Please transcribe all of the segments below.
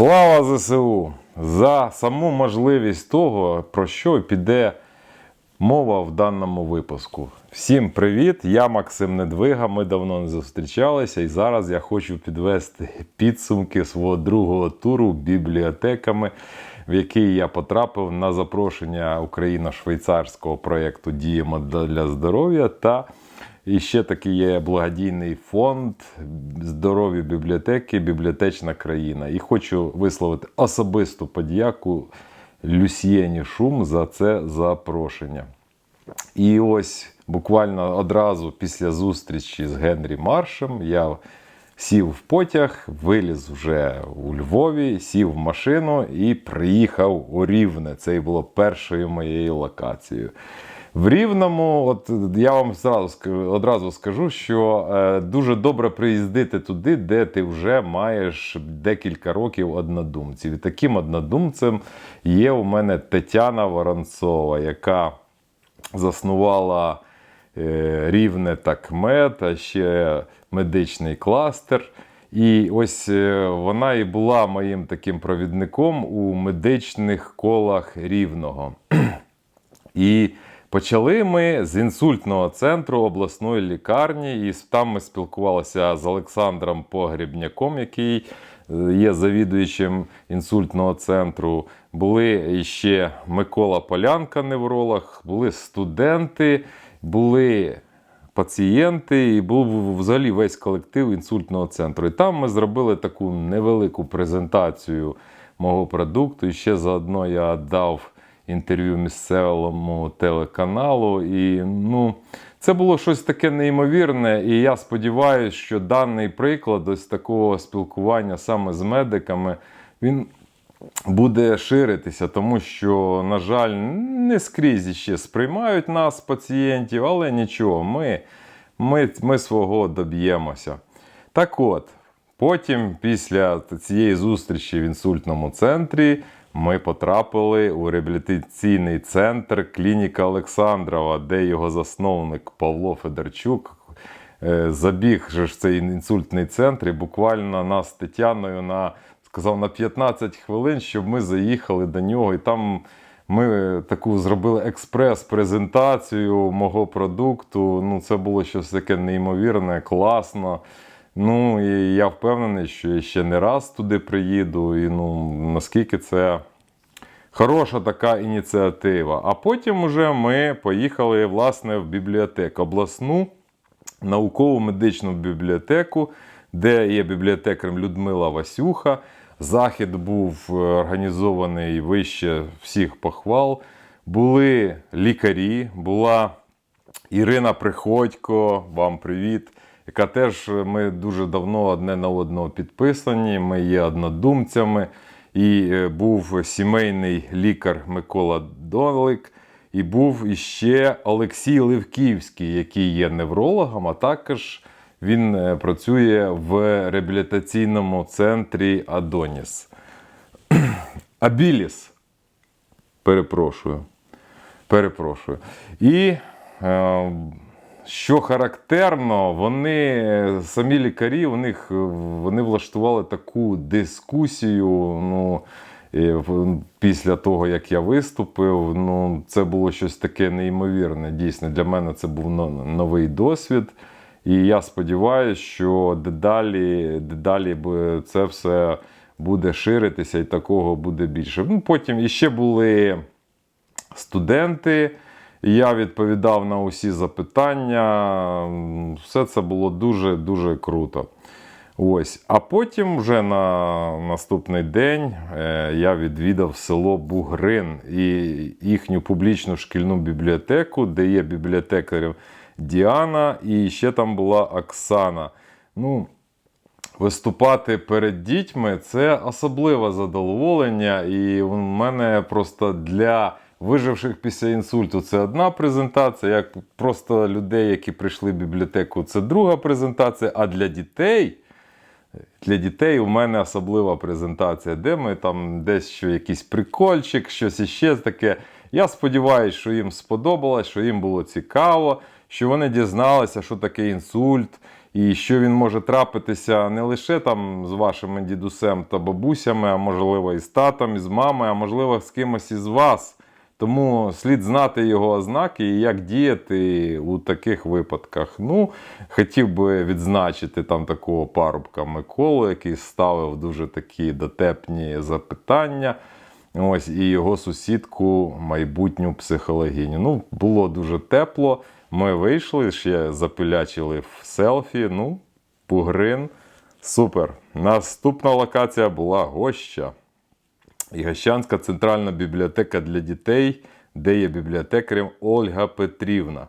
Слава ЗСУ! За саму можливість того, про що піде мова в даному випуску. Всім привіт! Я Максим Недвига. Ми давно не зустрічалися, і зараз я хочу підвести підсумки свого другого туру бібліотеками, в який я потрапив на запрошення україно-швейцарського проєкту Діємо для здоров'я та і ще такий є благодійний фонд здорові бібліотеки, бібліотечна країна. І хочу висловити особисту подяку Люсьєні Шум за це запрошення. І ось буквально одразу після зустрічі з Генрі Маршем я сів в потяг, виліз вже у Львові, сів в машину і приїхав у Рівне. Це і було першою моєю локацією. В Рівному, от я вам одразу скажу, що е, дуже добре приїздити туди, де ти вже маєш декілька років однодумців. І таким однодумцем є у мене Тетяна Воронцова, яка заснувала е, рівне такмет, а ще медичний кластер. І ось е, вона і була моїм таким провідником у медичних колах рівного. І почали ми з інсультного центру обласної лікарні, і там ми спілкувалися з Олександром Погрібняком, який е, є завідуючим інсультного центру. Були ще Микола Полянка, невролог, були студенти, були пацієнти, і був взагалі весь колектив інсультного центру. І там ми зробили таку невелику презентацію мого продукту. І ще заодно я дав інтерв'ю місцевому телеканалу. І ну, це було щось таке неймовірне. І я сподіваюся, що даний приклад ось такого спілкування саме з медиками, він буде ширитися, тому що, на жаль, не скрізь ще сприймають нас, пацієнтів, але нічого, ми, ми, ми свого доб'ємося. Так от, потім, після цієї зустрічі в інсультному центрі, ми потрапили у реабілітаційний центр клініка Олександрова, де його засновник Павло Федорчук е, забіг же в цей інсультний центр і буквально нас з Тетяною на сказав на 15 хвилин, щоб ми заїхали до нього. І там ми таку зробили експрес-презентацію мого продукту. Ну, це було щось таке неймовірне, класно. Ну і я впевнений, що я ще не раз туди приїду. І ну наскільки це хороша така ініціатива. А потім уже ми поїхали власне в бібліотеку обласну наукову медичну бібліотеку, де є бібліотекарем Людмила Васюха. Захід був е, організований вище всіх похвал. Були лікарі, була Ірина Приходько, вам привіт, яка теж е, ми дуже давно одне на одного підписані. Ми є однодумцями. І е, був сімейний лікар Микола Долик, і був іще Олексій Левківський, який є неврологом, а також він е, працює в реабілітаційному центрі Адоніс. Абіліс. Перепрошую. Перепрошую. І е, що характерно, вони самі лікарі, у них е, вони влаштували таку дискусію. Ну, е, після того, як я виступив, ну, це було щось таке неймовірне. Дійсно, для мене це був новий досвід. І я сподіваюся, що дедалі, дедалі це все буде ширитися і такого буде більше. Ну, потім іще були студенти. Я відповідав на усі запитання. Все це було дуже-дуже круто. Ось. А потім, вже на наступний день, е, я відвідав село Бугрин і їхню публічну шкільну бібліотеку, де є бібліотекарем Діана, і ще там була Оксана. Ну, Виступати перед дітьми це особливе задоволення, і у мене просто для виживших після інсульту це одна презентація, як просто людей, які прийшли в бібліотеку, це друга презентація. А для дітей, для дітей у мене особлива презентація, де ми там десь що якийсь прикольчик, щось іще таке. Я сподіваюся, що їм сподобалось, що їм було цікаво, що вони дізналися, що таке інсульт, і що він може трапитися не лише там з вашими дідусем та бабусями, а можливо і з татом, і з мамою, а можливо з кимось із вас. Тому слід знати його ознаки і як діяти у таких випадках. Ну, хотів би відзначити там такого парубка Миколу, який ставив дуже такі дотепні запитання. Ось і його сусідку, майбутню психологиню. Ну, було дуже тепло. Ми вийшли, ще запилячили в селфі. Ну, Пугрин. Супер. Наступна локація була Гоща. Ігощанська центральна бібліотека для дітей, де є бібліотекарем Ольга Петрівна.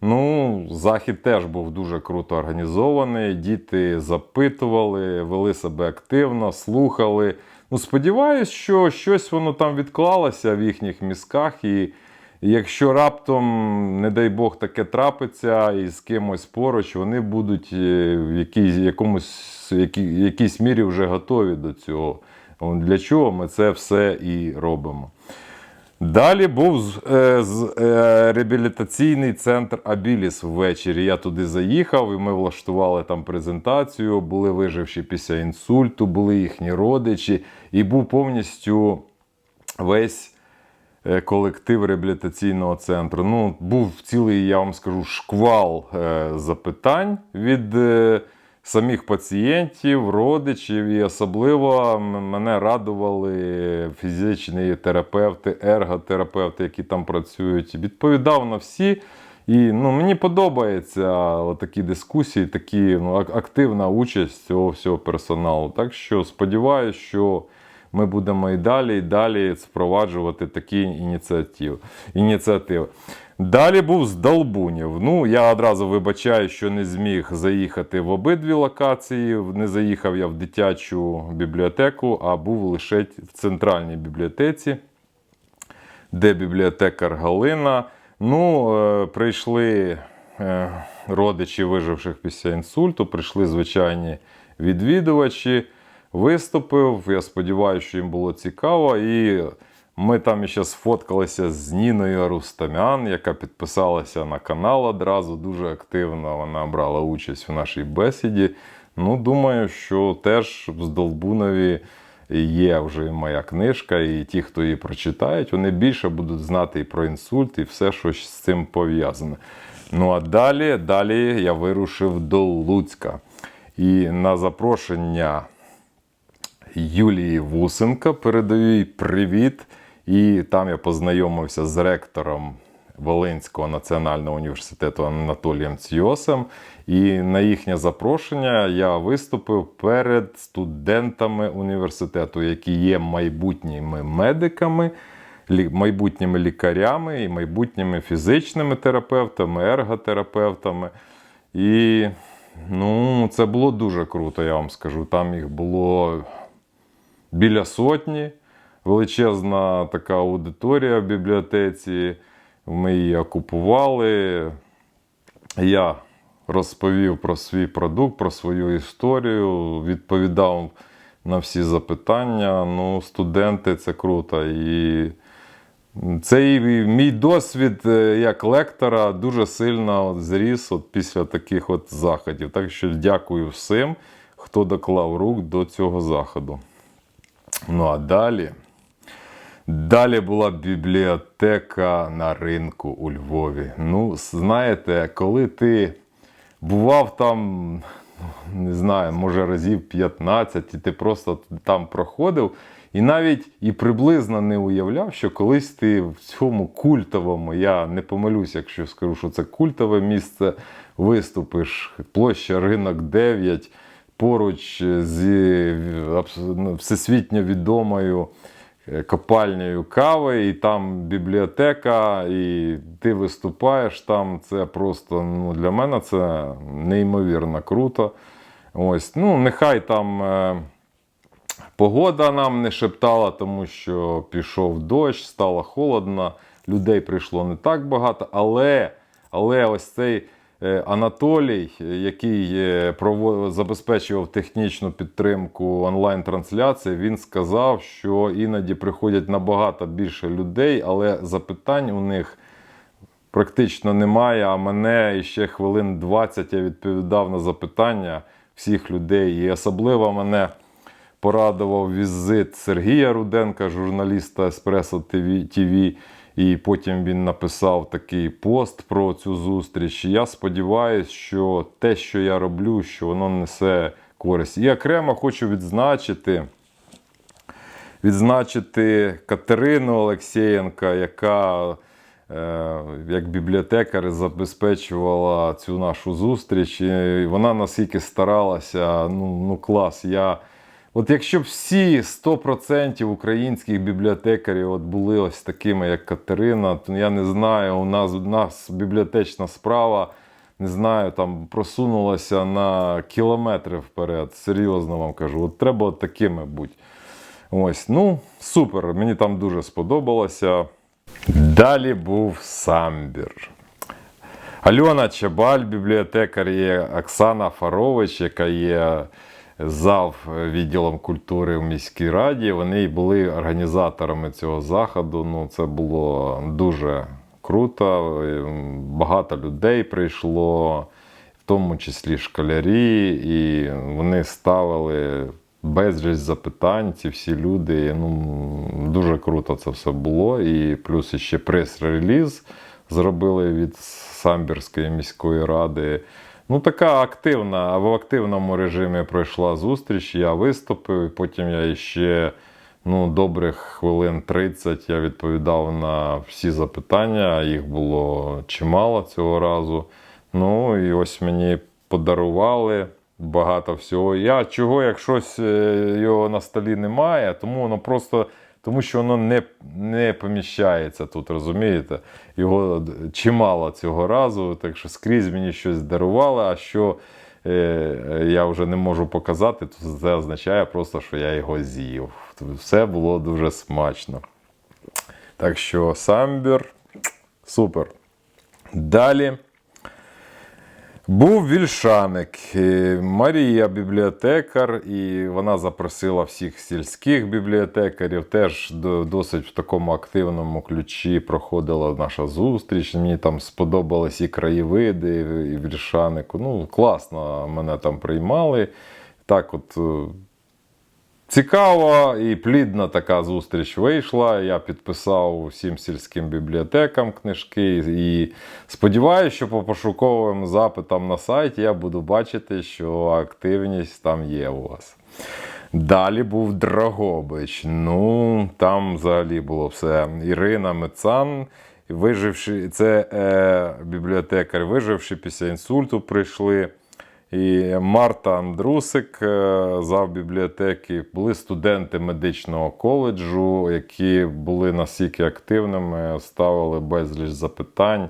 Ну, захід теж був дуже круто організований. Діти запитували, вели себе активно, слухали. Ну, сподіваюсь, що щось воно там відклалося в їхніх мізках. І якщо раптом, не дай Бог, таке трапиться і з кимось поруч, вони будуть е, в якійсь, якомусь, якій, якійсь мірі вже готові до цього. Для чого ми це все і робимо. Далі був е, з- е, реабілітаційний центр Абіліс ввечері. Я туди заїхав, і ми влаштували там презентацію. Були виживші після інсульту, були їхні родичі, і був повністю весь е, колектив реабілітаційного центру. Ну, був цілий, я вам скажу, шквал е, запитань від е, самих пацієнтів, родичів, і особливо мене радували фізичні терапевти, ерготерапевти, які там працюють. Відповідав на всі. І ну, мені подобаються такі дискусії, такі ну, активна участь цього всього персоналу. Так що сподіваюся, що ми будемо і далі, і далі впроваджувати такі ініціативи. ініціативи. Далі був з Долбунів. Ну, я одразу вибачаю, що не зміг заїхати в обидві локації. Не заїхав я в дитячу бібліотеку, а був лише в центральній бібліотеці, де бібліотекар Галина. Ну, е, прийшли е, родичі виживших після інсульту, прийшли звичайні відвідувачі. Виступив. Я сподіваюся, що їм було цікаво. І ми там ще сфоткалися з Ніною Рустамян, яка підписалася на канал одразу. Дуже активно вона брала участь в нашій бесіді. Ну, думаю, що теж в Здолбунові є вже моя книжка, і ті, хто її прочитають, вони більше будуть знати і про інсульт, і все, що з цим пов'язане. Ну а далі, далі я вирушив до Луцька. І на запрошення Юлії Вусенко передаю їй привіт. І там я познайомився з ректором Волинського національного університету Анатолієм Цйосом. І на їхнє запрошення я виступив перед студентами університету, які є майбутніми медиками, майбутніми лікарями і майбутніми фізичними терапевтами, ерготерапевтами. І ну, це було дуже круто, я вам скажу. Там їх було біля сотні, величезна така аудиторія в бібліотеці. Ми її окупували. Я розповів про свій продукт, про свою історію, відповідав на всі запитання. Ну, студенти це круто. І цей мій досвід е, як лектора дуже сильно зріс от після таких от заходів. Так що дякую всім, хто доклав рук до цього заходу. Ну а далі. Далі була бібліотека на ринку у Львові. Ну, знаєте, коли ти бував там, ну, не знаю, може разів 15, і ти просто там проходив, і навіть і приблизно не уявляв, що колись ти в цьому культовому, я не помилюсь, якщо скажу, що це культове місце, виступиш, площа ринок 9, поруч з ну, всесвітньо відомою е, копальнею кави, і там бібліотека, і ти виступаєш там. Це просто ну, для мене це неймовірно круто. Ось, ну, нехай там. Е, Погода нам не шептала, тому що пішов дощ, стало холодно, людей прийшло не так багато, але, але ось цей е, Анатолій, е, який е, забезпечував технічну підтримку онлайн-трансляції, він сказав, що іноді приходять набагато більше людей, але запитань у них практично немає. А мене ще хвилин 20 я відповідав на запитання всіх людей. І особливо мене порадував візит Сергія Руденка, журналіста Еспресо ТВ. І потім він написав такий пост про цю зустріч. Я сподіваюся, що те, що я роблю, що воно несе користь. І окремо хочу відзначити відзначити Катерину Олексєєнка, яка е, як бібліотекар забезпечувала цю нашу зустріч. І вона наскільки старалася, ну, ну клас. Я... От якщо б всі 100% українських бібліотекарів от були ось такими, як Катерина, то я не знаю, у нас, у нас бібліотечна справа, не знаю, там просунулася на кілометри вперед. Серйозно вам кажу. От треба от такими бути. Ось, ну, супер. Мені там дуже сподобалося. Далі був самбір. Альона Чабаль, бібліотекар, є Оксана Фарович, яка є зав відділом культури в міській раді. Вони й були організаторами цього заходу. Ну, це було дуже круто. Багато людей прийшло, в тому числі школярі, і вони ставили безліч запитань. Ці всі люди. Ну, дуже круто це все було. І плюс ще прес-реліз зробили від Самбірської міської ради. Ну, така активна, в активному режимі пройшла зустріч. Я виступив, і потім я ще ну, добрих хвилин 30 я відповідав на всі запитання. Їх було чимало цього разу. Ну і ось мені подарували багато всього. Я чого, як е, його на столі немає, тому воно просто. Тому що воно не не поміщається тут, розумієте? Його чимало цього разу, так що скрізь мені щось дарували, а що е, я вже не можу показати, то це означає просто, що я його з'їв. Все було дуже смачно. Так що самбір супер. Далі. Був вільшаник, Марія бібліотекар, і вона запросила всіх сільських бібліотекарів. Теж досить в такому активному ключі проходила наша зустріч. Мені там сподобались і краєвиди, і вільшанику. Ну, класно мене там приймали. Так, от е, Цікава і плідна така зустріч вийшла. Я підписав всім сільським бібліотекам книжки. І сподіваюся, що по пошуковим запитам на сайті я буду бачити, що активність там є у вас. Далі був Драгобич. Ну, там взагалі було все. Ірина Мецан, виживши, це е, бібліотекар, виживши після інсульту, прийшли. І Марта Андрусик, е, зав бібліотеки, були студенти медичного коледжу, які були настільки активними, ставили безліч запитань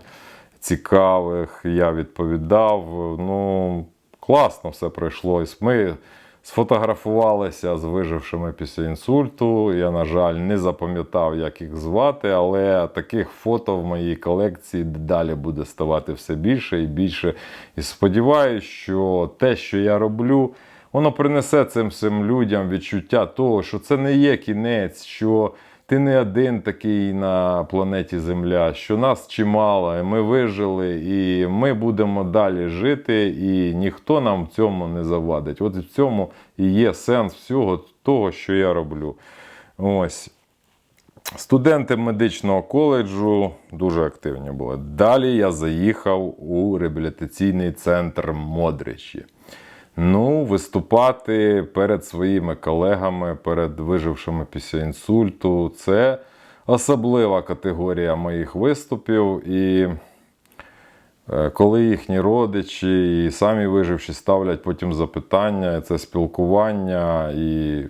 цікавих. Я відповідав. Ну, класно все пройшло. Ми сфотографувалися з вижившими після інсульту. Я, на жаль, не запам'ятав, як їх звати, але таких фото в моїй колекції далі буде ставати все більше і більше. І сподіваюся, що те, що я роблю, воно принесе цим всім людям відчуття того, що це не є кінець. що ти не один такий на планеті Земля, що нас чимало, і ми вижили, і ми будемо далі жити, і ніхто нам в цьому не завадить. От в цьому і є сенс всього того, що я роблю. Ось. Студенти медичного коледжу дуже активні були. Далі я заїхав у реабілітаційний центр Модричі. Ну, виступати перед своїми колегами, перед вижившими після інсульту це особлива категорія моїх виступів. І е, коли їхні родичі і самі виживші ставлять потім запитання, це спілкування і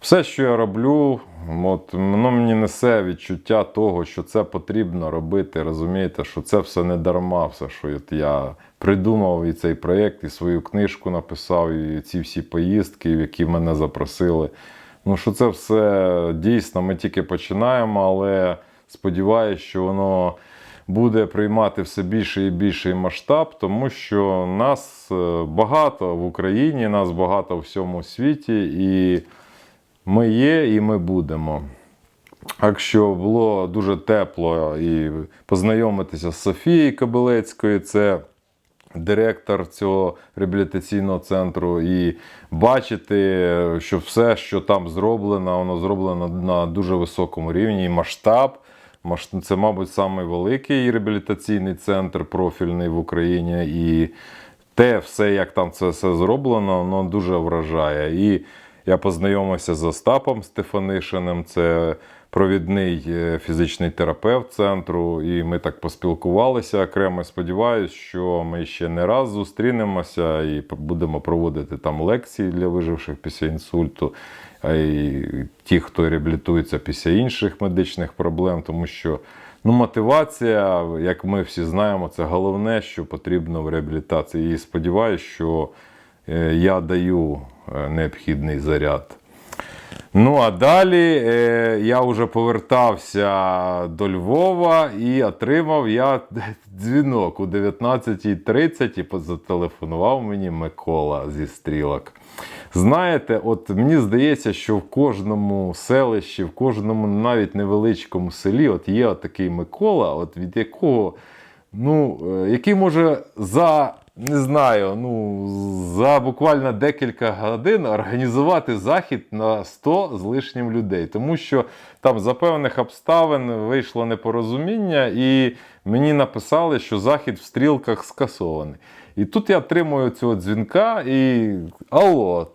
все, що я роблю, от, воно мені несе відчуття того, що це потрібно робити. Розумієте, що це все не дарма, все, що от я придумав і цей проєкт, і свою книжку написав, і ці всі поїздки, в які мене запросили. Ну, що це все дійсно, ми тільки починаємо, але сподіваюся, що воно буде приймати все більше і більший масштаб, тому що нас е, багато в Україні, нас багато в всьому світі, і ми є, і ми будемо. Так що було дуже тепло і познайомитися з Софією Кобилецькою. Це директор цього реабілітаційного центру, і бачити, що все, що там зроблено, воно зроблено на дуже високому рівні і масштаб. Це, мабуть, самий великий реабілітаційний центр профільний в Україні. І те все, як там це все зроблено, воно дуже вражає. І я познайомився з Остапом Стефанишиним, це провідний е, фізичний терапевт центру, і ми так поспілкувалися окремо. Сподіваюсь, що ми ще не раз зустрінемося і будемо проводити там лекції для виживших після інсульту, й ті, хто реабілітується після інших медичних проблем, тому що ну, мотивація, як ми всі знаємо, це головне, що потрібно в реабілітації. І сподіваюся, що е, я даю е, необхідний заряд. Ну, а далі е, я вже повертався до Львова і отримав я дзвінок у 19.30 і зателефонував мені Микола зі стрілок. Знаєте, от мені здається, що в кожному селищі, в кожному навіть невеличкому селі от є такий Микола, от від якого ну, е, який може за, не знаю, ну, за буквально декілька годин організувати захід на 100 з лишнім людей. Тому що там за певних обставин вийшло непорозуміння, і мені написали, що захід в стрілках скасований. І тут я отримую цього дзвінка і алло.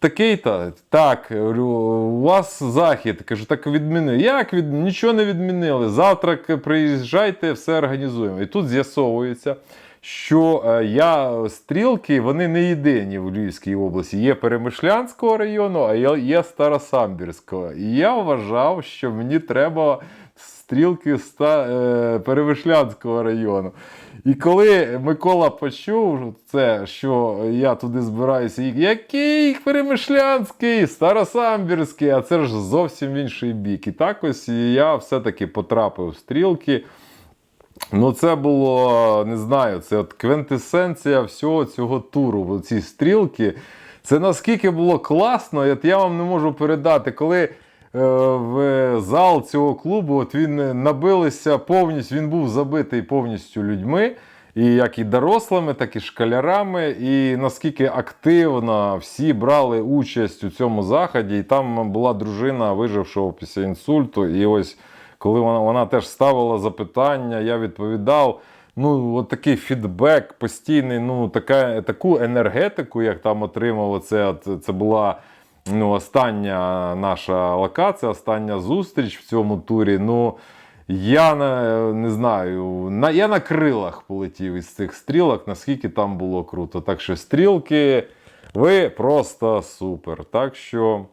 Такий-то, так, у вас захід. Кажу, так відмінили. Як від... Нічого не відмінили. Завтра приїжджайте, все організуємо. І тут з'ясовується, що е, я стрілки вони не єдині в Львівській області. Є Перемишлянського району, а є, Старосамбірського. І я вважав, що мені треба стрілки ста, е, Перемишлянського району. І коли Микола почув це, що я туди збираюся, який Перемишлянський, Старосамбірський, а це ж зовсім інший бік. І так ось я все-таки потрапив в стрілки. Ну, це було, не знаю, це от квинтесенція всього цього туру. Ці стрілки. Це наскільки було класно, от я вам не можу передати, коли е, в зал цього клубу от він набилися повністю, він був забитий повністю людьми. І як і дорослими, так і школярами, і наскільки активно всі брали участь у цьому заході. І там була дружина вижившого після інсульту. І ось коли вона, вона теж ставила запитання, я відповідав. Ну, от такий фідбек постійний, ну, така, таку енергетику, як там отримав, оце, це була ну, остання наша локація, остання зустріч в цьому турі. Ну, я не, не знаю, на, я на крилах полетів із цих стрілок, наскільки там було круто. Так що стрілки, ви просто супер. Так що.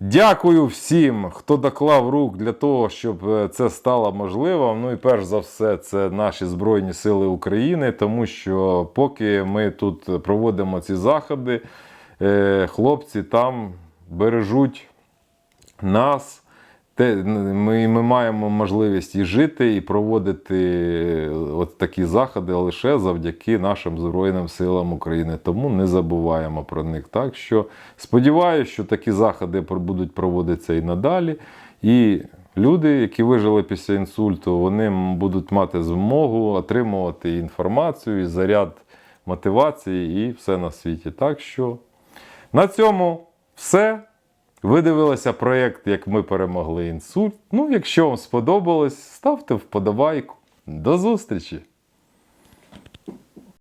Дякую всім, хто доклав рук для того, щоб е, це стало можливим. Ну і перш за все, це наші Збройні Сили України, тому що поки ми тут проводимо ці заходи, е, хлопці там бережуть нас. Те, ми, ми маємо можливість і жити, і проводити е, от такі заходи лише завдяки нашим Збройним силам України. Тому не забуваємо про них. Так що сподіваюся, що такі заходи будуть проводитися і надалі. І люди, які вижили після інсульту, вони будуть мати змогу отримувати інформацію, і заряд мотивації і все на світі. Так що на цьому все. Ви дивилися проєкт, як ми перемогли інсульт. Ну, якщо вам сподобалось, ставте вподобайку. До зустрічі!